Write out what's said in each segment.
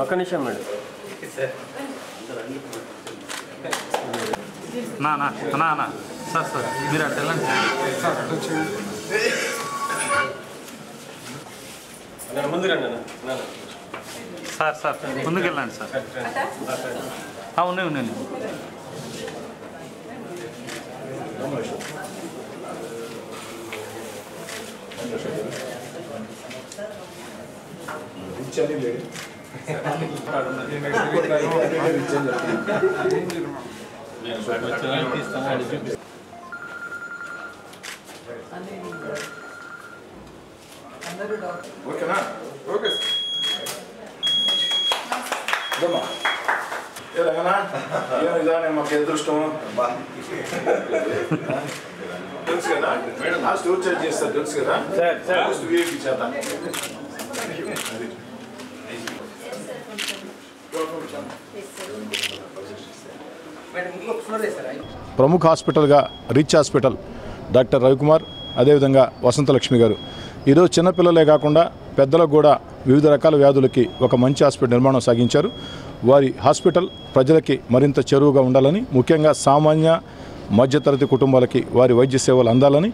ఒక్క నిమిషం మేడం నా నా నా నా సార్ సార్ మీరు అట్లా వెళ్ళండి అన్న, ముందు రండి అన్న. నాన్న. సార్ సార్ ముందుకు వెళ్ళండి సార్ ఆ, ఉన్నాయి ఉన్నాయి ఉన్నాయి. ఓకేనా ఓకే మాకు అదృష్టం తెలుసు కదా లాస్ట్ ఎవరు చార్జ్ చేస్తారు తెలుసు కదా లాస్ట్ వీఐపీ చేత. ప్రముఖ హాస్పిటల్గా రిచ్ హాస్పిటల్ డాక్టర్ రవికుమార్ అదేవిధంగా వసంతలక్ష్మి గారు. ఈరోజు చిన్నపిల్లలే కాకుండా పెద్దలకు కూడా వివిధ రకాల వ్యాధులకి ఒక మంచి హాస్పిటల్ నిర్మాణం సాగించారు. వారి హాస్పిటల్ ప్రజలకి మరింత చెరువుగా ఉండాలని ముఖ్యంగా సామాన్య మధ్యతరగతి కుటుంబాలకి వారి వైద్య సేవలు అందాలని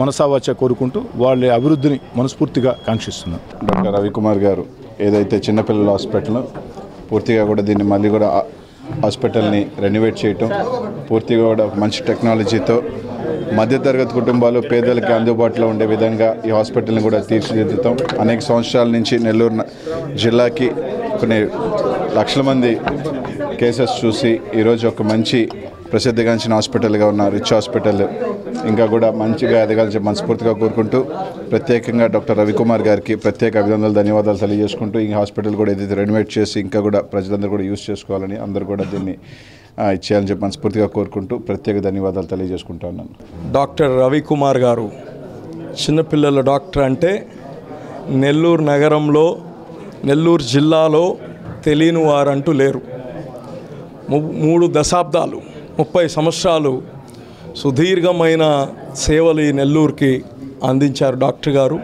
మనసావాచ కోరుకుంటూ వాళ్ళ అభివృద్ధిని మనస్ఫూర్తిగా కాంక్షిస్తున్నాం. డాక్టర్ రవికుమార్ గారు ఏదైతే చిన్నపిల్లల హాస్పిటల్ పూర్తిగా కూడా దీన్ని మళ్ళీ కూడా హాస్పిటల్ని రెనోవేట్ చేయటం పూర్తిగా కూడా మంచి టెక్నాలజీతో మధ్యతరగతి కుటుంబాలు పేదలకి అందుబాటులో ఉండే విధంగా ఈ హాస్పిటల్ని కూడా తీర్చిదిద్దుతాం. అనేక సంవత్సరాల నుంచి నెల్లూరు జిల్లాకి కొన్ని లక్షల మంది కేసెస్ చూసి ఈరోజు ఒక మంచి ప్రసిద్ధిగాంచిన హాస్పిటల్గా ఉన్న రిచ్ హాస్పిటల్. ఇంకా కూడా మంచిగా ఎదగాలని మనస్ఫూర్తిగా కోరుకుంటూ ప్రత్యేకంగా డాక్టర్ రవికుమార్ గారికి ప్రత్యేక అభినందనలు ధన్యవాదాలు తెలియజేసుకుంటూ ఈ హాస్పిటల్ కూడా ఏదైతే రెనోవేట్ చేసి ఇంకా కూడా ప్రజలందరూ కూడా యూజ్ చేసుకోవాలని అందరూ కూడా దీన్ని ఇచ్చేయాలని చెప్పి మనస్ఫూర్తిగా కోరుకుంటూ ప్రత్యేక ధన్యవాదాలు తెలియజేసుకుంటా ఉన్నాను. డాక్టర్ రవికుమార్ గారు చిన్నపిల్లల డాక్టర్ అంటే నెల్లూరు నగరంలో నెల్లూరు జిల్లాలో తెలియని వారంటూ లేరు. ము- మూడు దశాబ్దాలు ముప్పై సంవత్సరాలు సుదీర్ఘమైన సేవలు ఈ నెల్లూరుకి అందించారు డాక్టర్ గారు.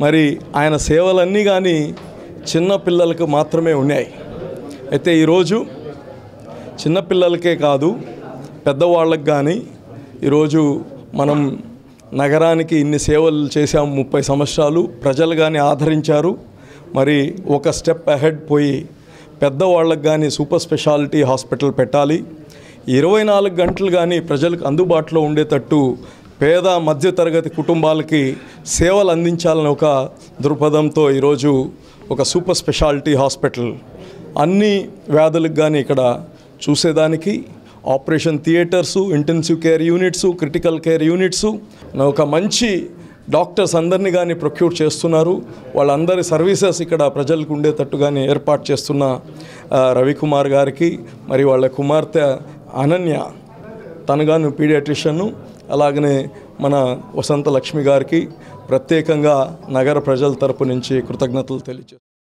మరి ఆయన సేవలన్నీ కానీ చిన్నపిల్లలకు మాత్రమే ఉన్నాయి. అయితే ఈరోజు చిన్నపిల్లలకే కాదు పెద్దవాళ్ళకి కానీ ఈరోజు మనం నగరానికి ఇన్ని సేవలు చేశాము ముప్పై సంవత్సరాలు ప్రజలు కానీ ఆదరించారు. మరి ఒక స్టెప్ అహెడ్ పోయి పెద్దవాళ్ళకి కానీ సూపర్ స్పెషాలిటీ హాస్పిటల్ పెట్టాలి. ఇరవై నాలుగు గంటలు కానీ ప్రజలకు అందుబాటులో ఉండేటట్టు పేద మధ్యతరగతి కుటుంబాలకి సేవలు అందించాలని ఒక దృక్పథంతో ఈరోజు ఒక సూపర్ స్పెషాలిటీ హాస్పిటల్. అన్ని వ్యాధులకు కానీ ఇక్కడ చూసేదానికి operation theatres intensive care units critical care units. ఒక మంచి డాక్టర్స్ అందరినీ కానీ ప్రొక్యూర్ చేస్తున్నారు. వాళ్ళందరి సర్వీసెస్ ఇక్కడ ప్రజలకు ఉండేటట్టు కానీ ఏర్పాటు చేస్తున్న రవికుమార్ గారికి మరి వాళ్ళ కుమార్తె అనన్య తనగాను పీడియాట్రిషియన్ను అలాగనే మన వసంత లక్ష్మి గారికి ప్రత్యేకంగా నగర ప్రజల తరపు నుంచి కృతజ్ఞతలు తెలియజేస్తాను